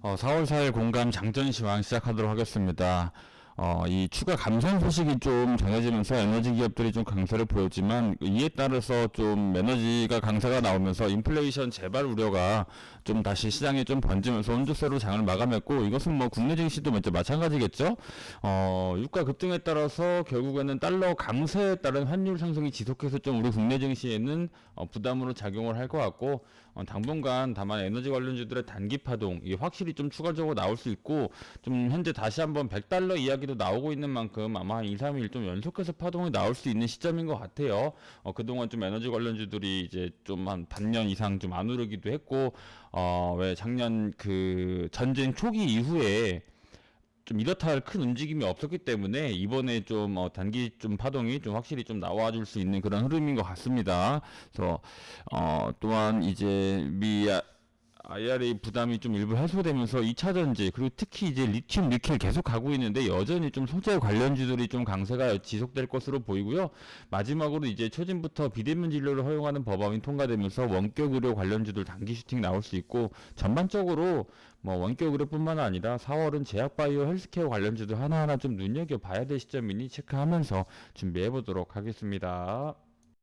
어, 4월 4일 공감 장전 시황 시작하도록 하겠습니다. 어, 이 추가 감산 소식이 좀 전해지면서 에너지 기업들이 좀 강세를 보였지만 이에 따라서 좀 에너지가 강세가 나오면서 인플레이션 재발 우려가 좀 다시 시장에 좀 번지면서 혼조세로 장을 마감했고 이것은 뭐 국내 증시도 마찬가지겠죠. 어, 유가 급등에 따라서 결국에는 달러 강세에 따른 환율 상승이 지속해서 좀 우리 국내 증시에는 어, 부담으로 작용을 할 것 같고 어, 당분간 다만 에너지 관련주들의 단기 파동 이게 확실히 좀 추가적으로 나올 수 있고 좀 현재 다시 한번 100달러 이야기 도 나오고 있는 만큼 아마 한 2, 3일 좀 연속해서 파동이 나올 수 있는 시점인 것 같아요. 어, 그동안 좀 에너지 관련주들이 이제 좀 한 반년 이상 좀 안 오르기도 했고 어, 왜 작년 그 전쟁 초기 이후에 좀 이렇다 할 큰 움직임이 없었기 때문에 이번에 좀 어, 단기 좀 파동이 좀 확실히 좀 나와줄 수 있는 그런 흐름인 것 같습니다. 그래서 어, 또한 이제 미 아- IRA 부담이 좀 일부 해소되면서 2차 전지 그리고 특히 이제 리튬 니켈 계속 가고 있는데 여전히 좀 소재 관련주들이 좀 강세가 지속될 것으로 보이고요. 마지막으로 이제 초진부터 비대면 진료를 허용하는 법안이 통과되면서 원격 의료 관련주들 단기 슈팅 나올 수 있고 전반적으로 뭐 원격 의료뿐만 아니라 4월은 제약 바이오 헬스케어 관련주들 하나하나 좀 눈여겨 봐야 될 시점이니 체크하면서 준비해 보도록 하겠습니다.